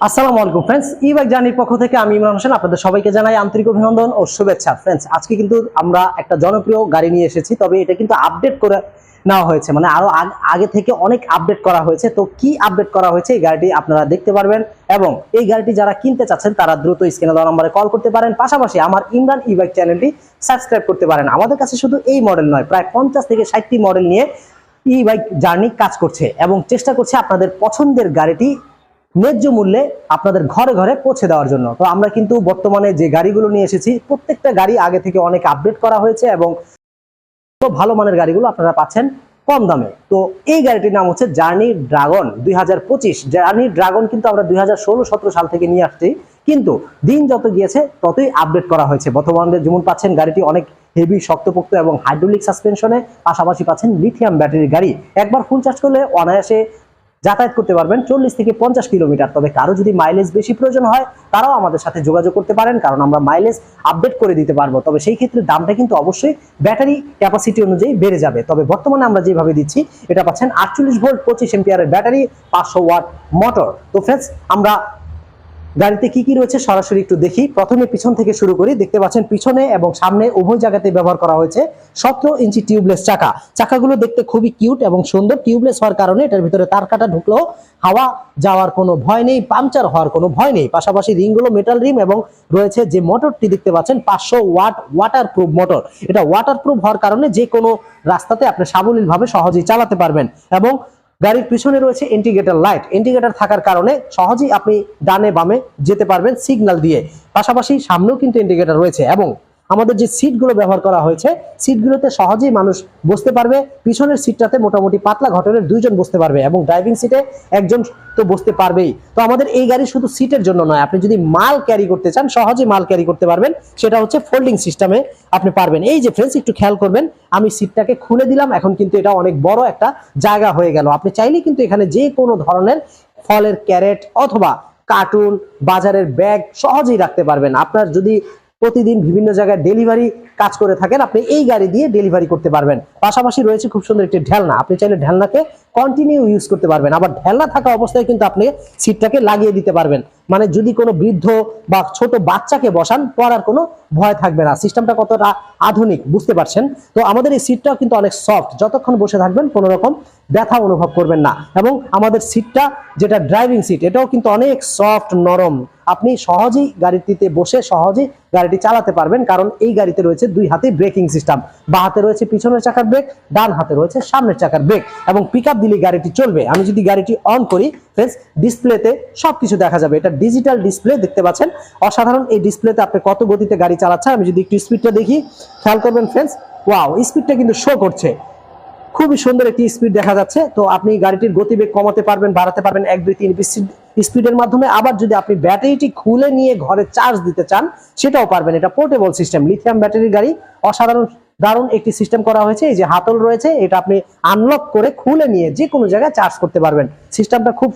আসসালামু আলাইকুম ফ্রেন্ডস ই বাইক জার্নির পক্ষ থেকে আমি ইমরান হোসেন। আপনাদের সবাইকে জানাই আন্তরিক অভিনন্দন ও শুভেচ্ছা। ফ্রেন্ডস আজকে কিন্তু আমরা একটা জনপ্রিয় গাড়ি নিয়ে এসেছি, তবে এটা কিন্তু আপডেট করে নেওয়া হয়েছে। মানে আরও আগ- থেকে অনেক আপডেট করা হয়েছে। তো কি আপডেট করা হয়েছে এই গাড়িটি আপনারা দেখতে পারবেন এবং এই গাড়িটি যারা কিনতে চাচ্ছেন, তারা দ্রুত স্ক্রিনে দেওয়া নম্বরে কল করতে পারেন। পাশাপাশি আমার ইমরান ই বাইক চ্যানেলটি সাবস্ক্রাইব করতে পারেন। আমাদের কাছে শুধু এই মডেল নয়, প্রায় পঞ্চাশ থেকে ষাটটি মডেল নিয়ে ই বাইক জার্নি কাজ করছে এবং চেষ্টা করছে আপনাদের পছন্দের গাড়িটি ন্যায্য মূল্যে আপনাদের ঘরে ঘরে পৌঁছে দেওয়ার জন্য। তো আমরা কিন্তু বর্তমানে যে গাড়িগুলো নিয়ে এসেছি, প্রত্যেকটা গাড়ি আগে থেকে অনেক আপডেট করা হয়েছে এবং ভালো মানের গাড়িগুলো আপনারা পাচ্ছেন কম দামে। তো এই গাড়িটির নাম হচ্ছে জার্নি ড্রাগন দুই হাজার পঁচিশ। জার্নি ড্রাগন কিন্তু আমরা দুই হাজার সাল থেকে নিয়ে আসছি। কিন্তু দিন যত গিয়েছে, ততই আপডেট করা হয়েছে। বর্তমানে যেমন পাচ্ছেন গাড়িটি অনেক হেভি শক্তপোক্ত এবং হাইড্রোলিক সাসপেনশনে পাশাপাশি পাচ্ছেন লিথিয়াম ব্যাটারির গাড়ি। একবার ফুল চার্জ করলে অনায়াসে যাতায়াত করতে পারবেন চল্লিশ থেকে পঞ্চাশ কিলোমিটার। তবে কারও যদি মাইলেজ বেশি প্রয়োজন হয়, তারাও আমাদের সাথে যোগাযোগ করতে পারেন, কারণ আমরা মাইলেজ আপডেট করে দিতে পারব। তবে সেই ক্ষেত্রে দামটা কিন্তু অবশ্যই ব্যাটারি ক্যাপাসিটি অনুযায়ী বেড়ে যাবে। তবে বর্তমানে আমরা যেভাবে দিচ্ছি, এটা পাচ্ছেন আটচল্লিশ ভোল্ট পঁচিশ এম্পিয়ারের ব্যাটারি পাঁচশো ওয়াট মোটর তো ফ্রেন্ডস আমরা গাড়িতে কি কি রয়েছে সরাসরি একটু দেখি। প্রথমে পিছন থেকে শুরু করি। দেখতে পাচ্ছেন পিছনে এবং সামনে উভয় জায়গাতে ব্যবহার করা হয়েছে সতেরো ইঞ্চি টিউবলেস চাকা। চাকাগুলো দেখতে খুবই কিউট এবং সুন্দর। টিউবলেস হওয়ার কারণে এটার ভিতরে তার কাটা ঢুকলেও হাওয়া যাওয়ার কোনো ভয় নেই, পাংচার হওয়ার কোনো ভয় নেই। পাশাপাশি রিংগুলো মেটাল রিম এবং রয়েছে যে মোটরটি দেখতে পাচ্ছেন পাঁচশো ওয়াট ওয়াটার প্রুফ মোটর এটা ওয়াটার প্রুফ হওয়ার কারণে যে কোনো রাস্তাতে আপনি সাবলীলভাবে সহজেই চালাতে পারবেন এবং গাড়ির পিছনে রয়েছে ইন্ডিকেটার লাইট ইন্ডিকেটার থাকার কারণে সহজেই আপনি ডানে বামে যেতে পারবেন সিগন্যাল দিয়ে। পাশাপাশি সামনেও কিন্তু ইন্ডিকেটার রয়েছে এবং আমাদের যে সিটগুলো ব্যবহার করা হয়েছে সিটগুলোতে সহজেই মানুষ বসতে পারবে। পিছনের সিটটাতে মোটামুটি পাতলা ঘটনের দুইজন বসতে পারবে এবং ড্রাইভিং সিটে একজন তো বসতে পারবেই। তো আমাদের এই গাড়ি শুধু সিটের জন্য নয়, আপনি যদি মাল ক্যারি করতে চান, সহজে মাল ক্যারি করতে পারবেন। সেটা হচ্ছে ফোল্ডিং সিস্টেমে আপনি পারবেন। এই যে ফ্রেন্ডস একটু খেয়াল করবেন, আমি সিটটাকে খুলে দিলাম, এখন কিন্তু এটা অনেক বড় একটা জায়গা হয়ে গেল। আপনি চাইলেই কিন্তু এখানে যে কোনো ধরনের ফলের ক্যারেট অথবা কার্টুন বাজারের ব্যাগ সহজেই রাখতে পারবেন। আপনার যদি প্রতিদিন বিভিন্ন জায়গায় ডেলিভারি কাজ করে থাকেন। আপনি এই গাড়ি দিয়ে ডেলিভারি করতে পারবেন। পাশাপাশি রয়েছে খুব সুন্দর একটি ঢেলনা। আপনি চাইলে ঢেলনাকে কন্টিনিউ ইউজ করতে পারবেন। আবার ঢেলনা থাকা অবস্থায় কিন্তু আপনি সিটটাকে লাগিয়ে দিতে পারবেন। মানে যদি কোনো বৃদ্ধ বা ছোট বাচ্চাকে বসান, পড়ার কোনো ভয় থাকবে না। সিস্টেমটা কতটা আধুনিক বুঝতে পারছেন? তো আমাদের এই সিটটাও কিন্তু অনেক সফট যতক্ষণ বসে থাকবেন, কোনো রকম ব্যথা অনুভব করবেন না। এবং আমাদের সিটটা যেটা ড্রাইভিং সিট এটাও কিন্তু অনেক সফট নরম। আপনি সহজেই গাড়িটিতে বসে সহজেই গাড়িটি চালাতে পারবেন, কারণ এই গাড়িতে রয়েছে দুই হাতে ব্রেকিং সিস্টেম বা হাতে রয়েছে পিছনের চাকার ব্রেক ডান হাতে রয়েছে সামনের চাকার ব্রেক এবং পিক দিলে গাড়িটি চলবে। আমি যদি গাড়িটি অন করি ফ্রেন্ডস ডিসপ্লেতে সবকিছু দেখা যাবে। এটা ডিজিটাল ডিসপ্লে দেখতে পাচ্ছেন? অসাধারণ। এই ডিসপ্লেতে আপনি কত গতিতে গাড়ি চালাচ্ছেন? আমি যদি একটু স্পিডটা দেখি, খেয়াল করবেন ফ্রেন্ডস ওয়াও স্পিডটা কিন্তু শো করছে। খুবই সুন্দর একটি স্পিড দেখা যাচ্ছে। তো আপনি গাড়িটির গতিবেগ কমাতে পারবেন, বাড়াতে পারবেন এক, দুই, তিন স্পিডের মাধ্যমে। আবার যদি আপনি ব্যাটারিটি খুলে নিয়ে ঘরে চার্জ দিতে চান, সেটাও পারবেন। এটা পোর্টেবল সিস্টেম লিথিয়াম ব্যাটারির গাড়ি। অসাধারণ দারুণ একটি সিস্টেম করা হয়েছে। এই যে হাতল রয়েছে, এটা আপনি আনলক করে খুলে নিয়ে যে কোনো জায়গায় চার্জ করতে পারবেন। সিস্টেমটা খুব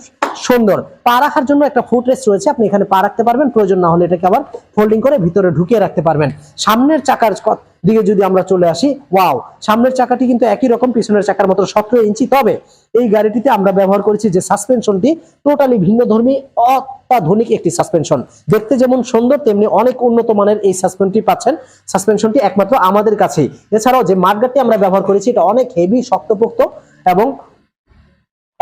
সুন্দর। পা রাখার জন্য একটা ফুট রেস্ট রয়েছে, আপনি এখানে পা রাখতে পারবেন। প্রয়োজন না হলে এটাকে আবার ফোল্ডিং করে ভিতরে ঢুকিয়ে রাখতে পারবেন। সামনের চাকার দিকে যদি আমরা চলে আসি ওয়াও সামনের চাকাটি কিন্তু একই রকম, পিছনের চাকার মতো সতেরো ইঞ্চি। তবে এই গাড়িটিতে আমরা ব্যবহার করেছি যে সাসপেনশনটি টোটালি ভিন্ন ধর্মী অত্যাধুনিক একটি সাসপেনশন দেখতে যেমন সুন্দর, তেমনি অনেক উন্নত মানের এই সাসপেনটি পাচ্ছেন। সাসপেনশনটি একমাত্র আমাদের কাছেই। এছাড়াও যে মার্গারটি আমরা ব্যবহার করেছি, এটা অনেক হেভি শক্তপোক্ত এবং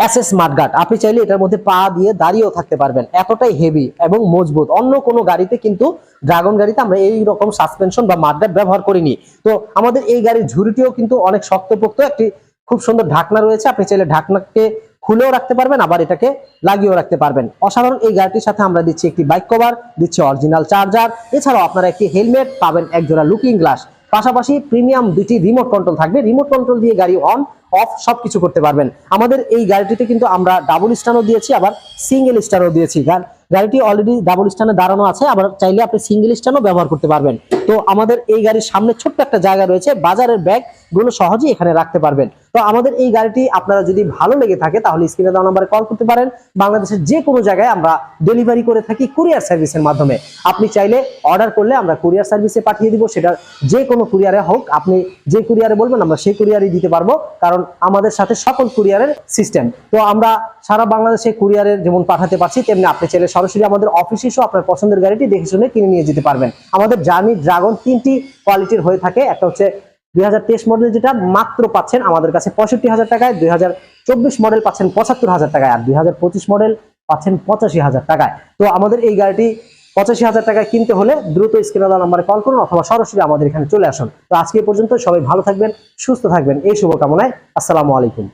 এসএস মার্টগার্ড আপনি চাইলে এটার মধ্যে পা দিয়ে দাঁড়িয়েও থাকতে পারবেন। এতটাই হেভি এবং মজবুত। অন্য কোনো গাড়িতে কিন্তু ড্রাগন গাড়িতে আমরা এই রকম সাসপেনশন বা মার্টগার্ড ব্যবহার করিনি। তো আমাদের এই গাড়ির ঝুড়িটিও কিন্তু অনেক শক্তপোক্ত। একটি খুব সুন্দর ঢাকনা রয়েছে। আপনি চাইলে ঢাকনাকে খুলেও রাখতে পারবেন, আবার এটাকে লাগিয়েও রাখতে পারবেন। অসাধারণ এই গাড়িটির সাথে আমরা দিচ্ছি একটি বাইক কভার দিচ্ছি অরিজিনাল চার্জার এছাড়াও আপনারা একটি হেলমেট পাবেন এক জোড়া লুকিং গ্লাস পাশাপাশি প্রিমিয়াম দুটি রিমোট কন্ট্রোল থাকবে। রিমোট কন্ট্রোল দিয়ে গাড়ি অন অফ সবকিছু করতে পারবেন। আমাদের এই গাড়িটিতে কিন্তু আমরা ডাবল স্টানও দিয়েছি, আবার সিঙ্গেল স্টানও দিয়েছি। গাড়িটি অলরেডি ডাবল স্টানে দাঁড়ানো আছে, আবার চাইলে আপনি সিঙ্গেল স্টানও ব্যবহার করতে পারবেন। তো আমাদের এই গাড়ির সামনে ছোট্ট একটা জায়গা রয়েছে, বাজারের ব্যাগগুলো সহজেই এখানে রাখতে পারবেন। তো আমাদের এই গাড়িটি আপনারা যদি ভালো লেগে থাকে, তাহলে স্ক্রিনে দেওয়া নাম্বারে কল করতে পারেন। বাংলাদেশের যে কোনো জায়গায় আমরা ডেলিভারি করে থাকি কুরিয়ার সার্ভিসের মাধ্যমে। আপনি চাইলে অর্ডার করলে আমরা কুরিয়ার সার্ভিসে পাঠিয়ে দিব, সেটা যে কোনো কুরিয়ারে হোক। আপনি যে কুরিয়ারে বলবেন, আমরা সেই কুরিয়ারই দিতে পারব, কারণ আমাদের সাথে সকল কুরিয়ারের সিস্টেম তো আমরা সারা বাংলাদেশে কুরিয়ারের যেমন পাঠাতে পারছি, তেমনি আপনি চাইলে সরাসরি আমাদের অফিসে এসেও আপনার পছন্দের গাড়িটি দেখে শুনে কিনে নিয়ে যেতে পারবেন। আমাদের জার্নি ড্রাগন তিনটি কোয়ালিটির হয়ে থাকে। একটা হচ্ছে দুই হাজার তেইশ মডেল যেটা মাত্র পাচ্ছেন আমাদের কাছে পঁয়ষট্টি হাজার টাকায়, দুই হাজার চব্বিশ মডেল পাচ্ছেন পঁচাত্তর হাজার টাকায়, আর দুই হাজার পঁচিশ মডেল পাচ্ছেন পঁচাশি হাজার টাকায়। তো আমাদের এই গাড়িটি পঁচাশি হাজার টাকায় কিনতে হলে দ্রুত স্ক্রিনে নাম্বারে কল করুন অথবা সরাসরি আমাদের এখানে চলে আসুন। তো আজকে পর্যন্ত সবাই ভালো থাকবেন, সুস্থ থাকবেন। এই শুভকামনায় আসসালামু আলাইকুম।